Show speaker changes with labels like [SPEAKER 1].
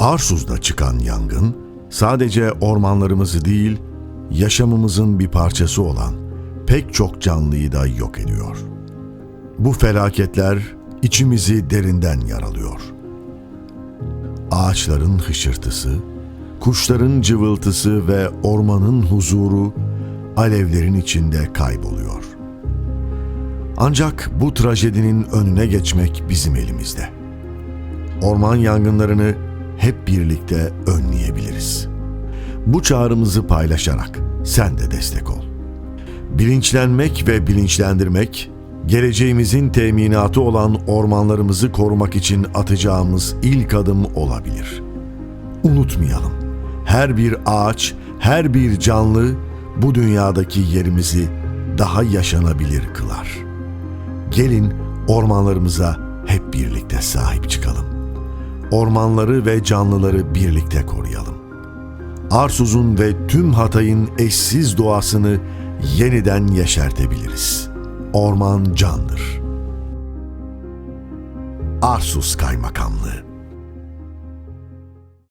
[SPEAKER 1] Arsuz'da çıkan yangın sadece ormanlarımızı değil, yaşamımızın bir parçası olan pek çok canlıyı da yok ediyor. Bu felaketler içimizi derinden yaralıyor. Ağaçların hışırtısı, kuşların cıvıltısı ve ormanın huzuru alevlerin içinde kayboluyor. Ancak bu trajedinin önüne geçmek bizim elimizde. Orman yangınlarını hep birlikte önleyebiliriz. Bu çağrımızı paylaşarak sen de destek ol. Bilinçlenmek ve bilinçlendirmek, geleceğimizin teminatı olan ormanlarımızı korumak için atacağımız ilk adım olabilir. Unutmayalım, her bir ağaç, her bir canlı bu dünyadaki yerimizi daha yaşanabilir kılar. Gelin ormanlarımıza hep birlikte sahip çıkalım. Ormanları ve canlıları birlikte koruyalım. Arsuz'un ve tüm Hatay'ın eşsiz doğasını yeniden yeşertebiliriz. Orman candır. Arsuz Kaymakamlığı